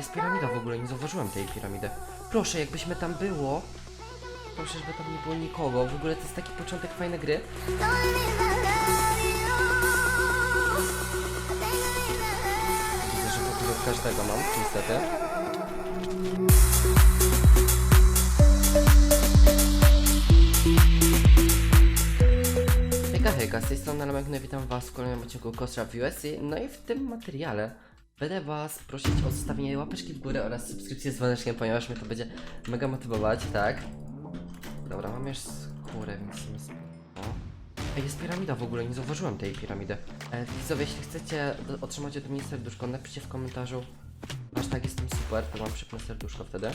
Jest piramida w ogóle, nie zauważyłem tej piramidy. Proszę, jakbyśmy tam było. Proszę, żeby tam nie było nikogo. W ogóle to jest taki początek fajnej gry. Widzę, że ogóle od każdego mam, niestety. Hejka, hejka, z tej strony Lemek, no witam was w kolejnym odcinku Kostra w USC. No i w tym materiale będę was prosić o zostawienie łapeczki w górę oraz subskrypcji z dzwoneczkiem, ponieważ mnie to będzie mega motywować, tak? Dobra, mam już skórę, więc nie. Ej, jest piramida w ogóle, nie zauważyłem tej piramidy. E, widzowie, jeśli chcecie otrzymać ode mnie serduszko, napiszcie w komentarzu Hashtag jestem super, to mam przypnę serduszko wtedy.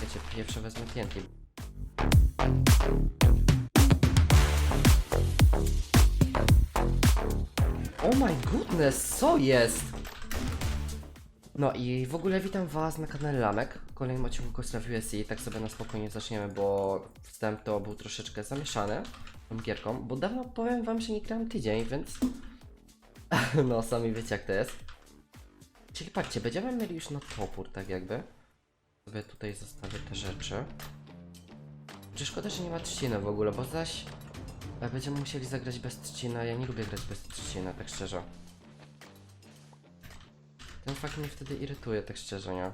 Wiecie, pierwsze wezmę TNT. My goodness, co jest? No i w ogóle witam was na kanale Lamek, w kolejnym odcinku Kostra i tak sobie na spokojnie zaczniemy, bo wstęp to był troszeczkę zamieszany tą gierką, bo dawno powiem wam, że nie grałem tydzień, więc no sami wiecie jak to jest. Czyli patrzcie, będziemy mieli już na topór, tak jakby. Sobie tutaj zostawię te rzeczy. Czy szkoda, że nie ma trzciny w ogóle, bo zaś będziemy musieli zagrać bez trzciny, a ja nie lubię grać bez trzciny, tak szczerze. Ten fakt mnie wtedy irytuje, tak szczerze, nie?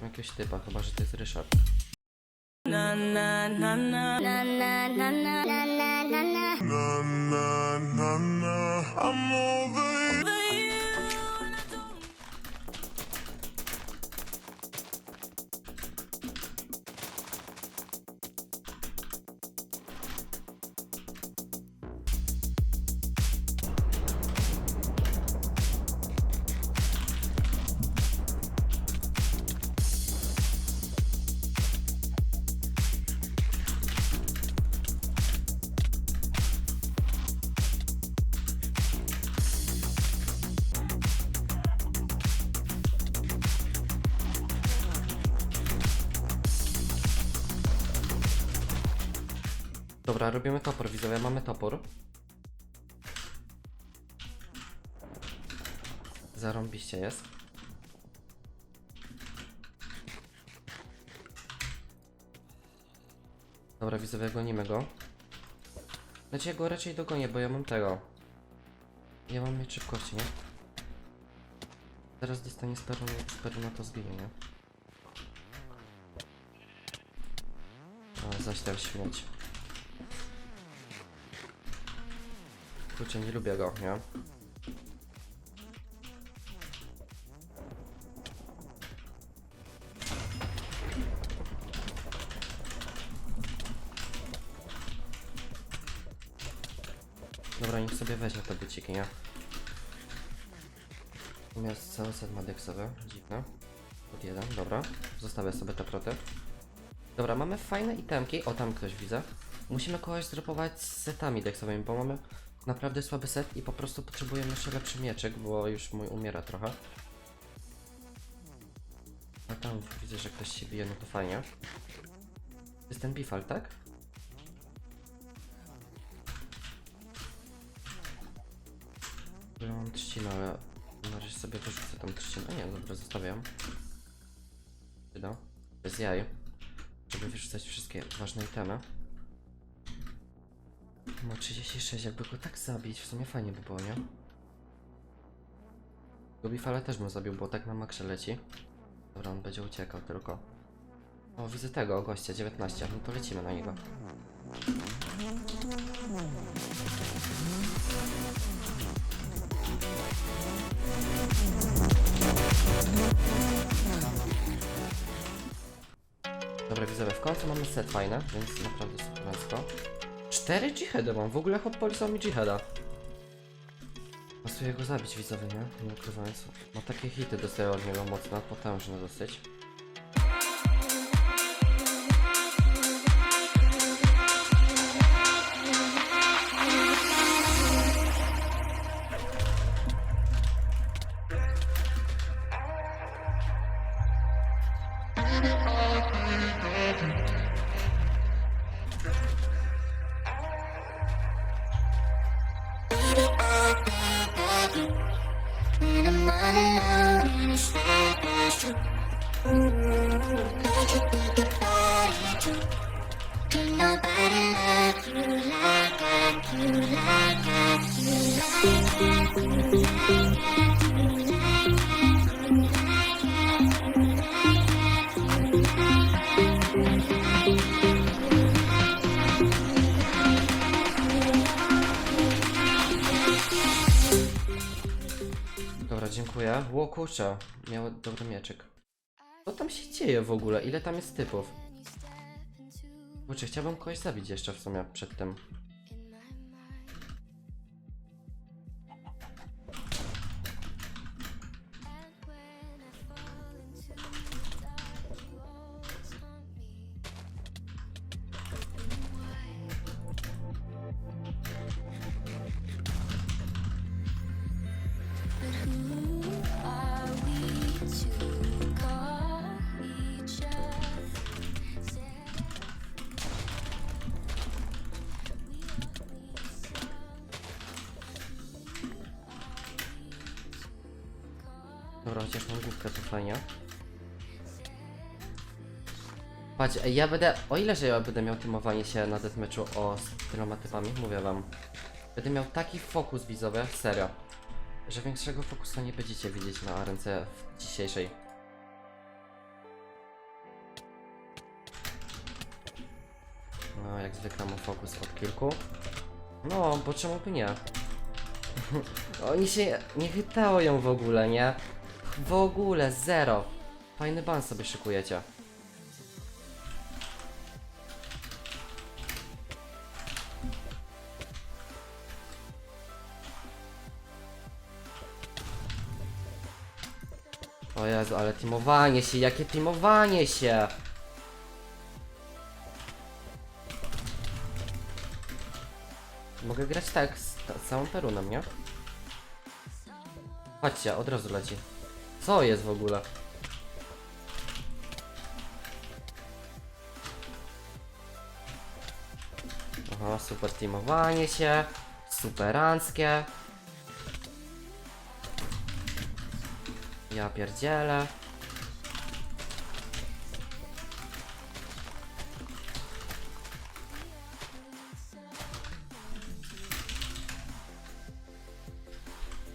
Mam Jakiegoś typa, chyba, że to jest Ryszard. na na na na na na na na na na na na na na Dobra, robimy topór, widzowie, mamy topór. Zarąbiście jest. Dobra, widzowie, gonimy go. Znaczy ja go raczej dogonię, bo ja mam tego. Ja mam mieć szybkości, nie? Teraz dostanie speru na to zginie, nie? O, zaś śmieć. Kurczę, nie lubię go, nie? Dobra, niech sobie weźmie te buciki, nie? Natomiast cały set ma deksowe, dziwne. Pod jeden, dobra. Zostawię sobie te proty. Dobra, mamy fajne itemki. O, tam ktoś widzę. Musimy kogoś zdropować z setami deksowymi, bo mamy naprawdę słaby set i po prostu potrzebujemy jeszcze lepszy mieczyk, bo już mój umiera trochę. A tam widzę, że ktoś się bije, no to fajnie. To jest ten bifal, tak? Ja mam trzcinę, ale na razie sobie wyrzucę tą trzcinę. Nie, dobra, zostawiam. Wyda. Bez jaj. Żeby wyrzucać wszystkie ważne itemy. Ma 36, jakby go tak zabić, w sumie fajnie by było, nie? Gobifale też bym zabił, bo tak na maksie leci. Dobra, on będzie uciekał tylko. O, widzę tego gościa, 19, no to lecimy na niego. Dobra, widzowie, w końcu mamy set fajny, więc naprawdę super Cztery jihady mam, w ogóle hot polisał mi jihada. Pasuje go zabić widzowie, nie? Nie ukrywając. Ma takie hity dostaję od niego mocno, potężne dosyć. running out you. You think about it too. Nobody love you like I do, like I do, like I do, like I. Dziękuję. Ło, kurczę, miał dobry mieczyk. Co tam się dzieje w ogóle? Ile tam jest typów? Kurczę, chciałbym kogoś zabić jeszcze w sumie przed tym. Dobra, chociaż mam główkę, to fajnie. Patrz, ja będę, o ile że ja będę miał tymowanie się na deathmatchu o z tyloma typami, mówię wam. Będę miał taki fokus widzowy, serio. Że większego fokusu nie będziecie widzieć na arence w dzisiejszej. No, jak zwykle mam fokus od kilku. No, bo czemu by nie? Oni się nie chytają w ogóle, nie? W ogóle, zero. Fajny ban sobie szykujecie. O Jezu, ale teamowanie się, jakie teamowanie się! Mogę grać tak, z, całą perunem, nie? Patrzcie, od razu leci. Co jest w ogóle? Aha, super teamowanie się. Superanckie. Ja pierdzielę.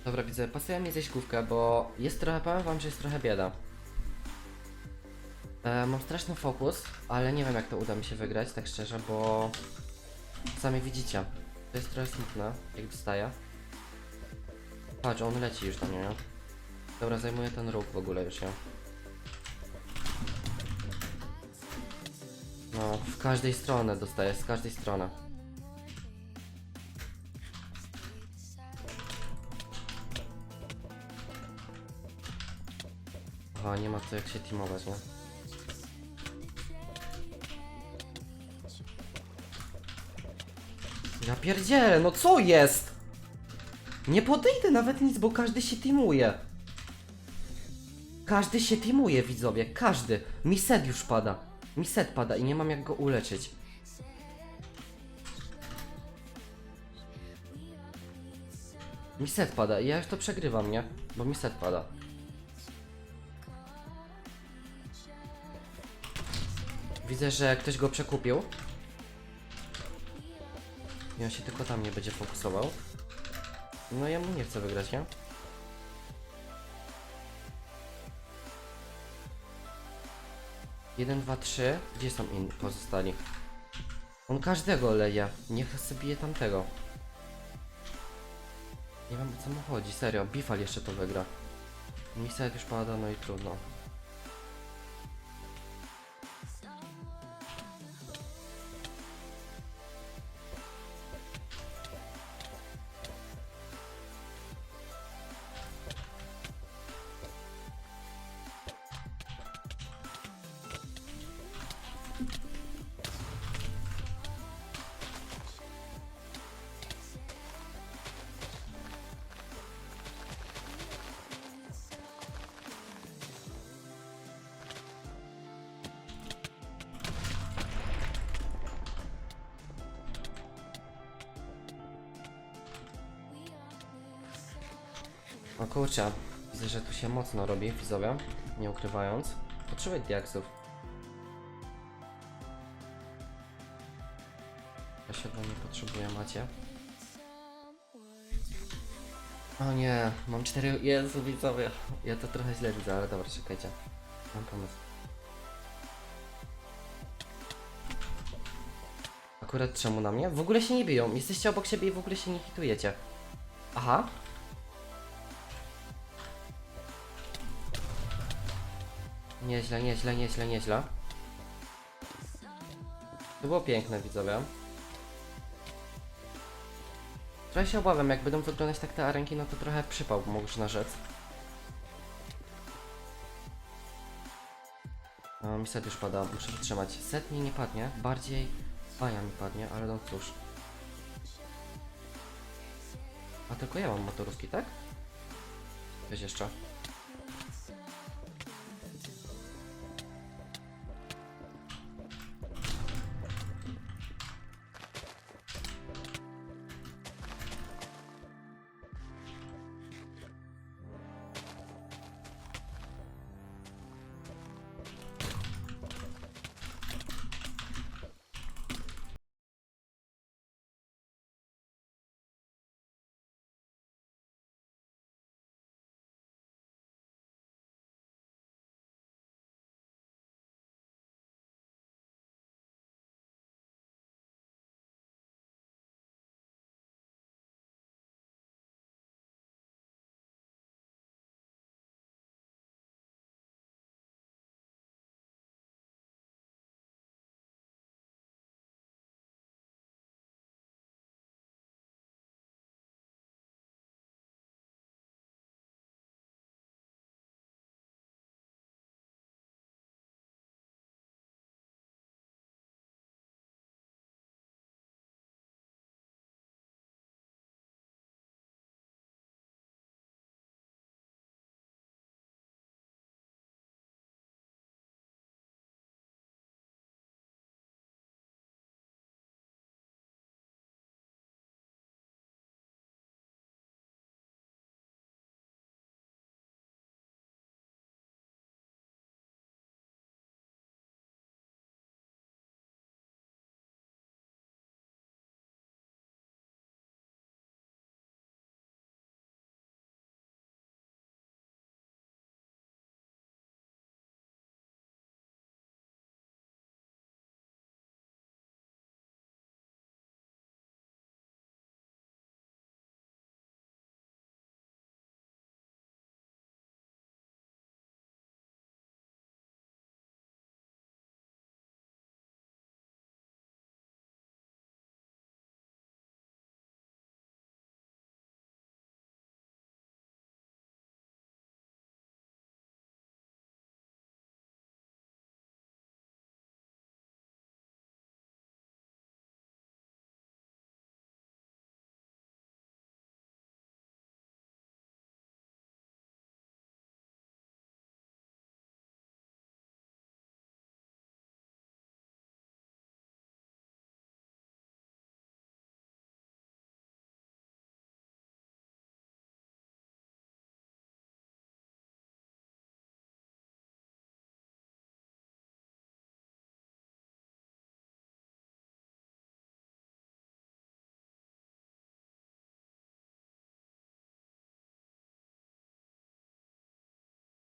Dobra, widzę, pasuje mi zjeść główkę, bo jest trochę, powiem wam, że jest trochę bieda. E, mam straszny fokus, ale nie wiem jak to uda mi się wygrać, tak szczerze, bo sami widzicie. To jest trochę smutne, jak dostaję. Patrz, on leci już do mnie, nie? Dobra, zajmuję ten róg w ogóle już, ja. No, w każdej stronę dostaję, z każdej strony. Nie ma co jak się teamować, nie? Ja pierdzielę, no co jest? Nie podejdę nawet nic, bo każdy się teamuje. Każdy się teamuje, widzowie, każdy. Mi set już pada. Mi set pada i nie mam jak go uleczyć. Mi set pada i ja już to przegrywam, nie? Bo mi set pada. Widzę, że ktoś go przekupił. I on się tylko tam nie będzie fokusował. No ja mu nie chcę wygrać, nie? Jeden, dwa, trzy. Gdzie są inni pozostali? On każdego leje. Niech sobie bije tamtego. Nie wiem o co mu chodzi, serio. Bifal jeszcze to wygra. Misja już pada, no i trudno. O kurczę, widzę, że tu się mocno robi, widzowie. nie ukrywając. Potrzebuję diaksów. Ja siodła nie potrzebuję, macie? O nie, mam cztery... Jezu, widzowie. Ja to trochę źle widzę, ale dobra, czekajcie. Mam pomysł. Akurat czemu na mnie? W ogóle się nie biją. Jesteście obok siebie i w ogóle się nie hitujecie. Aha. Nieźle, nieźle, nieźle, nieźle. To było piękne, widzowie. Trochę się obawiam, jak będą wyglądać tak te arenki, no to trochę przypał, można rzec. No, mi set już pada, muszę wytrzymać. Set mi nie padnie, bardziej baja mi padnie, ale no cóż. A tylko ja mam motorówki, tak? Coś jeszcze.